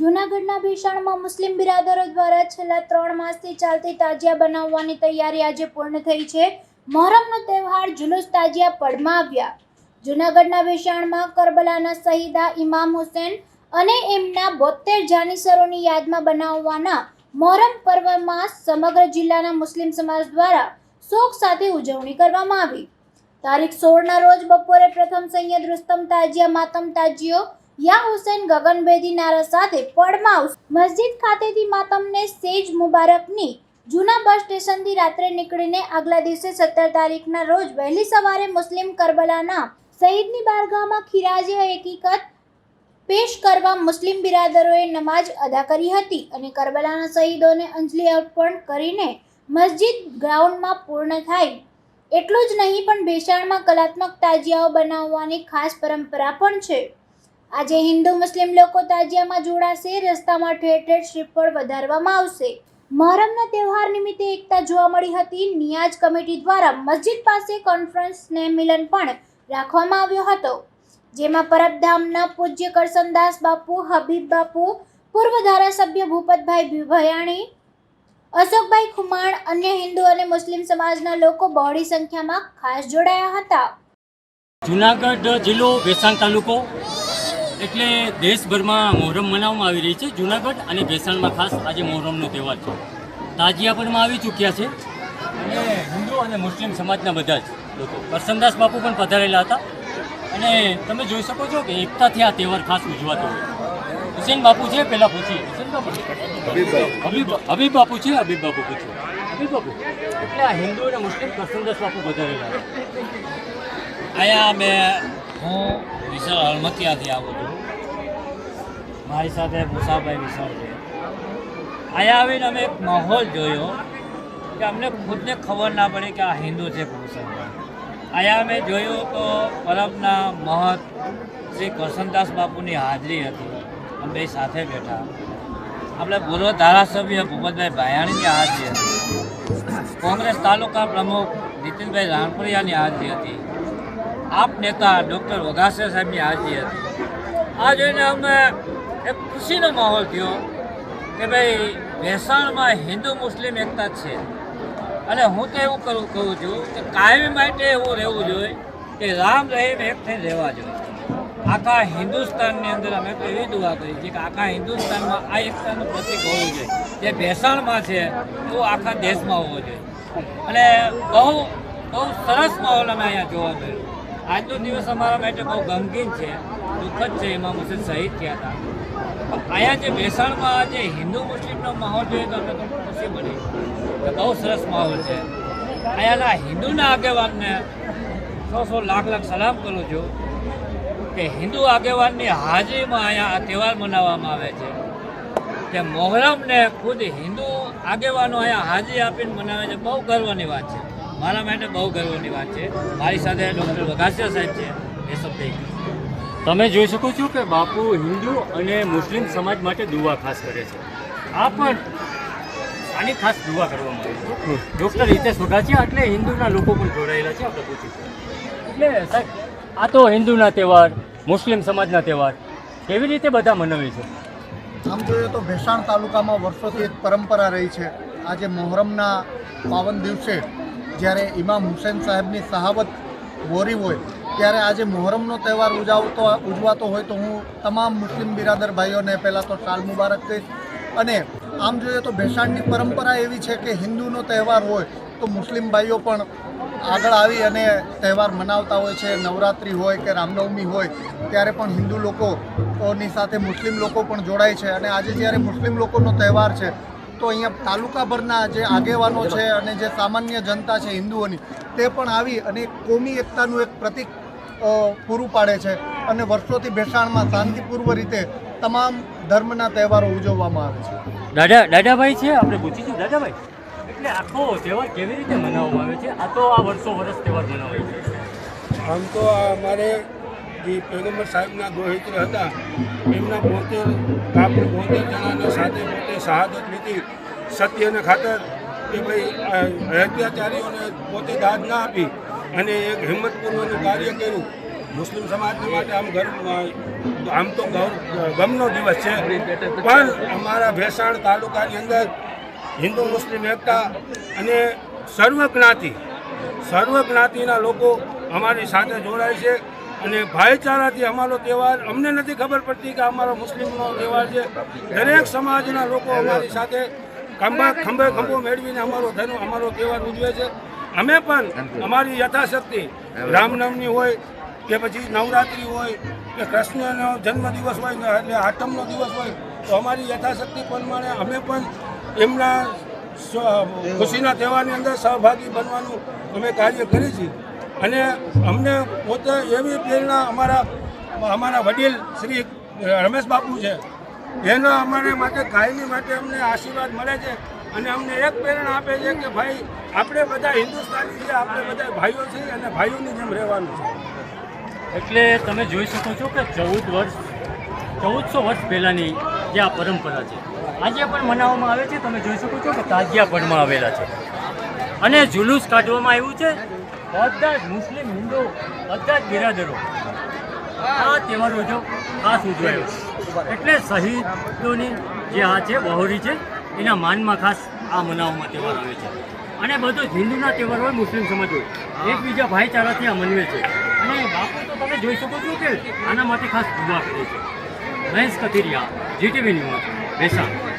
જૂનાગઢના ભીષણમાં મુસ્લિમ બિરાદરો દ્વારા છેલ્લા ત્રણ માસથી ચાલતી તાજિયા બનાવવાની તૈયારી આજે પૂર્ણ થઈ છે. મોહરમનો તહેવાર જુલુસ તાજિયા પડમાં આવ્યા. જૂનાગઢના ભીષણમાં કરબલાના શહીદા ઇમામ હુસેન અને એમના બોતેર જાનીસરોની યાદમાં બનાવવાના મોહરમ પર્વમાં સમગ્ર જિલ્લાના મુસ્લિમ સમાજ દ્વારા શોક સાથે ઉજવણી કરવામાં આવી. તારીખ સોળના રોજ બપોરે પ્રથમ સૈયદ રુસ્તમ તાજિયા, માતમ તાજિયો યા હુસેન ગગનભેદી નારા સાથે પડમાઉસ મસ્જિદ ખાતેથી માતમને સેજ મુબારકની જૂના બસ સ્ટેશનથી રાત્રે નીકળીને આગલા દિવસે સત્તર તારીખના રોજ વહેલી સવારે મુસ્લિમ કરબલાના શહીદની બારગાહમાં ખિરાજે હકીકત પેશ કરવા મુસ્લિમ બિરાદરોએ નમાજ અદા કરી હતી અને કરબલાના શહીદોને અંજલિ અર્પણ કરીને મસ્જિદ ગ્રાઉન્ડમાં પૂર્ણ થાય. એટલું જ નહીં, પણ ભેસાણમાં કલાત્મક તાજિયાઓ બનાવવાની ખાસ પરંપરા પણ છે. આજે હિન્દુ મુસ્લિમ લોકો તાજિયામાં જોડાશે, રસ્તામાં ઠેર ઠેર શ્રીફળ વધારવામાં આવશે. મહોરમના તહેવાર નિમિત્તે એકતા જોવા મળી હતી. નિયાજ કમિટી દ્વારા મસ્જિદ પાસે કોન્ફરન્સ ને મિલન પણ રાખવામાં આવ્યો હતો. જેમાં પરબધામના પૂજ્ય કરસનદાસ બાપુ, હબીબ બાપુ, પૂર્વ ધારાસભ્ય ભૂપતભાઈ ભયાણી અશોકભાઈ ખુમાણ અન્ય હિન્દુ અને મુસ્લિમ સમાજના લોકો બહોળી સંખ્યામાં ખાસ જોડાયા હતા. જુનાગઢ જિલ્લો વેસાણ તાલુકો એટલે દેશભરમાં મોહરમ મનાવવામાં આવી રહી છે. જુનાગઢ અને ભેસાણમાં ખાસ આજે મોહરમનો તહેવાર છે. તાજિયા પરમાં આવી ચૂક્યા છે. અને હિન્દુ અને મુસ્લિમ સમાજના બધા જ લોકો. કરસનદાસ બાપુ પણ પધારેલા હતા. અને તમે જોઈ શકો છો કે એકતાથી આ તહેવાર ખાસ ઉજવાતો હોય હુસેન બાપુ છે પહેલાં પૂછીએ હુસેન બાપુ. હબીબ બાપુ. છે, હબીબ બાપુ પૂછીએ હબીબ બાપુ. એટલે આ હિન્દુ અને મુસ્લિમ કરસનદાસ બાપુ પધારેલા અહીંયા મેં હું વિશાળ હળમતિયાથી આવું છું. મારી સાથે મુસાભાઈ વિશાળ છે. અહીંયા આવીને અમે એક માહોલ જોયો કે અમને ખુદને ખબર ના પડી કે આ હિન્દુ છે મુસલમાન. અહીંયા અમે જોયું તો પરબના મહત શ્રી કરસનદાસ બાપુની હાજરી હતી. અમે સાથે બેઠા. આપણે પૂર્વ ધારાસભ્ય ભૂપતભાઈ ભાયાણીની હાજરી હતી. કોંગ્રેસ તાલુકા પ્રમુખ નીતિનભાઈ રાણપરિયાની હાજરી હતી. આપ નેતા ડૉક્ટર વઘાસે સાહેબની હાજરી હતી. આ જોઈને અમે એક ખુશીનો માહોલ થયો કે ભાઈ ભેસાણમાં હિન્દુ મુસ્લિમ એકતા છે. અને હું તો એવું કરું, કહું છું કે કાયમી માટે એવું રહેવું જોઈએ કે રામ રહીમ એક થઈને રહેવા જોઈએ. આખા હિન્દુસ્તાનની અંદર અમે તો એવી દુઆ કરી છે કે આખા હિન્દુસ્તાનમાં આ એકતાનું પ્રતિક હોવું જોઈએ. જે ભેસાણમાં છે, એવું આખા દેશમાં હોવું જોઈએ. અને બહુ બહુ સરસ માહોલ અમે અહીંયા જોવા મળ્યો. આજનો દિવસ અમારા માટે બહુ ગમગીન છે, દુઃખદ છે, એમાં મુસ્લિમ શહીદ થયા હતા. અહીંયા જે ભેસાણમાં જે હિન્દુ મુસ્લિમનો માહોલ જોઈએ તો અમને તો ખુશી મળી. બહુ સરસ માહોલ છે. અહીંયાના હિન્દુના આગેવાનને સો સો લાખ લાખ સલામ કરું છું કે હિન્દુ આગેવાનની હાજરીમાં અહીંયા આ તહેવાર મનાવવામાં આવે છે. કે મોહરમને ખુદ હિન્દુ આગેવાનો અહીંયા હાજરી આપીને મનાવે છે. બહુ ગર્વની વાત છે. મારા માટે બહુ ગર્વની વાત છે. મારી સાથે ડૉક્ટર વઘાસિયા સાહેબ છે. એ સબ થઈ તમે જોઈ શકો છો કે બાપુ હિન્દુ અને મુસ્લિમ સમાજ માટે દુવા ખાસ કરે છે. આ પણ આની ખાસ દુવા કરવામાં આવી છે. ડૉક્ટર હિતેશ વઘાસિયા એટલે હિન્દુના લોકો પણ જોડાયેલા છે આપણે પૂછીશું એટલે સાહેબ આ તો હિન્દુના તહેવાર મુસ્લિમ સમાજના તહેવાર કેવી રીતે બધા મનાવે છે? આમ જોઈએ તો ભેસાણ તાલુકામાં વર્ષોથી એક પરંપરા રહી છે. આજે મોહરમના પાવન દિવસે જ્યારે ઇમામ હુસેન સાહેબની સહાવત બોરી હોય, ત્યારે આજે મોહરમનો તહેવાર ઉજાવતો ઉજવાતો હોય તો હું તમામ મુસ્લિમ બિરાદર ભાઈઓને પહેલાં તો સાલ મુબારક કહીશ. અને આમ જોઈએ તો ભેસાણની પરંપરા એવી છે કે હિન્દુનો તહેવાર હોય તો મુસ્લિમ ભાઈઓ પણ આગળ આવી અને તહેવાર મનાવતા હોય છે. નવરાત્રિ હોય કે રામનવમી હોય, ત્યારે પણ હિન્દુ લોકોની સાથે મુસ્લિમ લોકો પણ જોડાય છે. અને આજે જ્યારે મુસ્લિમ લોકોનો તહેવાર છે તો અહીંયા તાલુકાભરના જે આગેવાનો છે અને જે સામાન્ય જનતા છે હિન્દુઓની તે પણ આવી અને કોમી એકતાનું એક પ્રતિક પૂરું પાડે છે અને વર્ષોથી ભેસાણમાં શાંતિપૂર્વ રીતે તમામ ધર્મના તહેવારો ઉજવવામાં આવે છે. દાદા દાદાભાઈ છે? આપણે પૂછીશું દાદાભાઈ? એટલે આખો તહેવાર કેવી રીતે મનાવવામાં આવે છે? આ તો આ વર્ષો વર્ષ તહેવાર મનાવાય છે. આમ તો આ અમારે જે પેગમ્બર સાહેબના ગોહિત્ર હતા, એમના બોતેર કાપડ બોતેર જણાના સાથે પોતે શહાદત લીધી. સત્યને ખાતર કે ભાઈ અત્યાચારીઓને પોતે દાદ ના આપી અને એક હિંમતપૂર્વકનું કાર્ય કર્યું. મુસ્લિમ સમાજને માટે આમ ગર્વ, આમ તો ગમનો દિવસ છે. પણ અમારા ભેસાણ તાલુકાની અંદર હિન્દુ મુસ્લિમ એકતા અને સર્વ જ્ઞાતિ સર્વ જ્ઞાતિના લોકો અમારી સાથે જોડાય છે. અને ભાઈચારાથી અમારો તહેવાર, અમને નથી ખબર પડતી કે અમારો મુસ્લિમનો તહેવાર છે. દરેક સમાજના લોકો અમારી સાથે ખંભા, ખંભે ખંભો મેળવીને અમારો ધર્મ, અમારો તહેવાર ઉજવે છે. અમે પણ અમારી યથાશક્તિ, રામનવમી હોય કે પછી નવરાત્રિ હોય કે કૃષ્ણનો જન્મદિવસ હોય એટલે આઠમનો દિવસ હોય, તો અમારી યથાશક્તિ પ્રમાણે અમે પણ એમના ખુશીના તહેવારની અંદર સહભાગી બનવાનું અમે કાર્ય કરીએ છીએ. અને અમને પોતે એવી પ્રેરણા અમારા અમારા વડીલ શ્રી રમેશ બાપુ છે. એના અમારે માટે કાયમી માટે અમને આશીર્વાદ મળે છે અને અમને એક પ્રેરણા આપે છે કે ભાઈ, આપણે બધા હિન્દુસ્તાની છીએ, આપણે બધા ભાઈઓ છીએ અને ભાઈઓની જેમ રહેવાનું છે. એટલે તમે જોઈ શકો છો કે ચૌદ વર્ષ, ચૌદસો વર્ષ પહેલાંની જે આ પરંપરા છે, આજે પણ મનાવવામાં આવે છે. તમે જોઈ શકો છો કે તાજિયા પણમાં આવેલા છે. અને જુલુસ કાઢવામાં આવ્યું છે. બધા જ મુસ્લિમ હિન્દુ, બધા જ બિરાદરો. આ તહેવારો જો ખાસ ઉજવાયો. એટલે શહીદોની જે આ છે બહોરી છે, એના માનમાં ખાસ આ મનાવવામાં તહેવાર આવે છે. અને બધો હિન્દુના તહેવાર હોય, મુસ્લિમ સમાજ હોય. એકબીજા ભાઈચારાથી આ મનવે છે. અને બાપુ તો તમે જોઈ શકો છો કે આના માટે ખાસ દુઆ કરે છે. Mahesh Kathiriya, GTV news બેસાણ